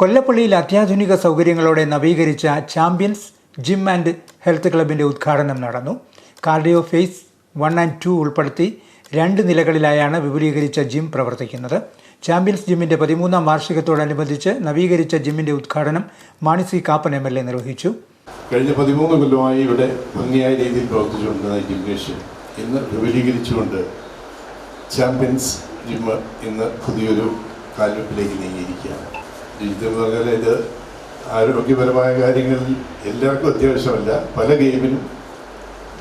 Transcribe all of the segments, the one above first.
കൊല്ലപ്പള്ളിയിൽ അത്യാധുനിക സൗകര്യങ്ങളോടെ നവീകരിച്ച ചാമ്പ്യൻസ് ജിം ആൻഡ് ഹെൽത്ത് ക്ലബിന്റെ ഉദ്ഘാടനം നടന്നു. Cardio phase one and two ഉൾപ്പെടുത്തി രണ്ട് നിലകളിലായാണ് വിപുലീകരിച്ച ജിം പ്രവർത്തിക്കുന്നത്. ചാമ്പ്യൻസ് ജിമ്മിന്റെ പതിമൂന്നാം വാർഷികത്തോടനുബന്ധിച്ച് നവീകരിച്ച ജിമ്മിന്റെ ഉദ്ഘാടനം Mani C Kappan M L A നിർവഹിച്ചു. കഴിഞ്ഞ പതിമൂന്ന് കൊല്ലമായി ഇവിടെ ഭംഗിയായ രീതിയിൽ പ്രവർത്തിച്ചുകൊണ്ടിരുന്ന ജിംനേഷ്യം ഇന്ന് വിപുലീകരിച്ചുകൊണ്ട് ചാമ്പ്യൻസ് ജിമ്മ് ഇന്ന് പുതിയൊരു കാൽവെപ്പിലേക്ക് നീങ്ങിയിരിക്കുകയാണ്. എന്ന് പറഞ്ഞാൽ ഇത് ആരോഗ്യപരമായ കാര്യങ്ങളിൽ എല്ലാവർക്കും അത്യാവശ്യമല്ല. പല ഗെയിമിനും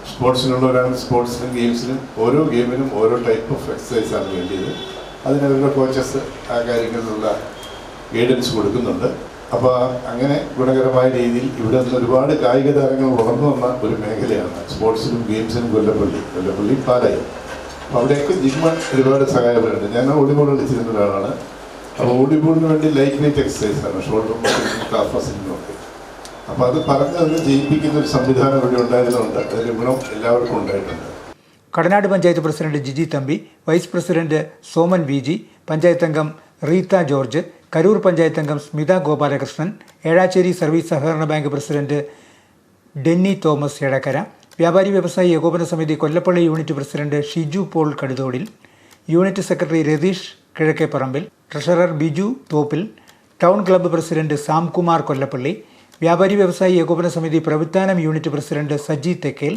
സ്പോർട്സിനുള്ളവരാണ് സ്പോർട്സിനും ഗെയിംസിനും ഓരോ ഗെയിമിനും ഓരോ ടൈപ്പ് ഓഫ് എക്സസൈസാണ് വേണ്ടിയത്. അതിനവരുടെ കോച്ചസ് ആ കാര്യങ്ങളിലുള്ള ഗൈഡൻസ് കൊടുക്കുന്നുണ്ട്. അപ്പോൾ അങ്ങനെ ഗുണകരമായ രീതിയിൽ ഇവിടെ നിന്ന് ഒരുപാട് കായിക താരങ്ങൾ വളർന്നു വന്ന ഒരു മേഖലയാണ് സ്പോർട്സിനും ഗെയിംസിനും കൊല്ലപ്പള്ളി കൊല്ലപ്പള്ളി പാലായി അപ്പോൾ അവിടെയൊക്കെ ജിമ്മ ഒരുപാട് സഹായപ്പെടുന്നുണ്ട് ഞാൻ വോളിബോൾ കളിച്ചിരുന്ന ഒരാളാണ്. അപ്പോൾ വോളിബോളിന് വേണ്ടി ലൈറ്റ് വെയിറ്റ് എക്സസൈസ് ആണ്. ഷോൾഡർ കാഫ് മസിലിനും ഒക്കെ. അപ്പോൾ അത് പറഞ്ഞ് ജയിപ്പിക്കുന്ന ഒരു സംവിധാനം ഇവിടെ ഉണ്ടായതുകൊണ്ട് അതിന്റെ ഗുണം എല്ലാവർക്കും ഉണ്ടായിട്ടുണ്ട്. Kadanad panchayat president Jiji Thampi vice president Soman V G panchayat അംഗം റീത്ത ജോർജ് കരൂർ പഞ്ചായത്ത് അംഗം സ്മിത ഗോപാലകൃഷ്ണൻ ഏഴാച്ചേരി സർവീസ് സഹകരണ bank president Denny Thomas Edakkara വ്യാപാരി വ്യവസായി ഏകോപന സമിതി Kollappally unit president Shiju Paul Kaduthodil unit secretary Ratheesh Kizhakkeparambil treasurer Biju Thoppil town club president Samkumar Kollappally വ്യാപാരി വ്യവസായി ഏകോപന സമിതി പ്രവിത്താനം യൂണിറ്റ് പ്രസിഡന്റ് സജി തെക്കേൽ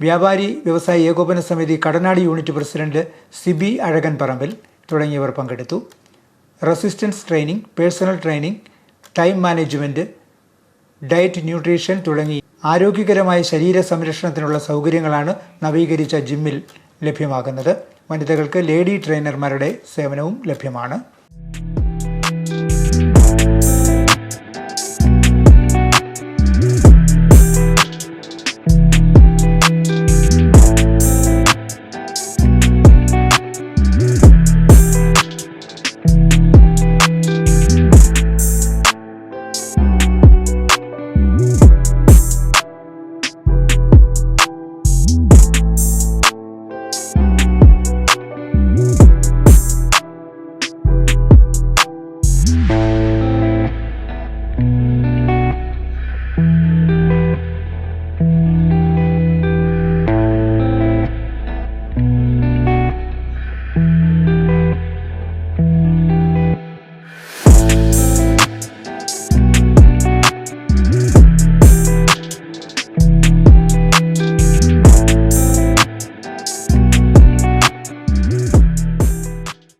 വ്യാപാരി വ്യവസായി ഏകോപന സമിതി കടനാട് യൂണിറ്റ് പ്രസിഡന്റ് സിബി അഴകൻ പറമ്പിൽ തുടങ്ങിയവർ പങ്കെടുത്തു. Resistance training personal training time management diet nutrition തുടങ്ങി ആരോഗ്യകരമായ ശരീര സംരക്ഷണത്തിനുള്ള സൗകര്യങ്ങളാണ് നവീകരിച്ച ജിമ്മിൽ ലഭ്യമാകുന്നത്. വനിതകൾക്ക് ലേഡി ട്രെയിനർമാരുടെ സേവനവും ലഭ്യമാണ്.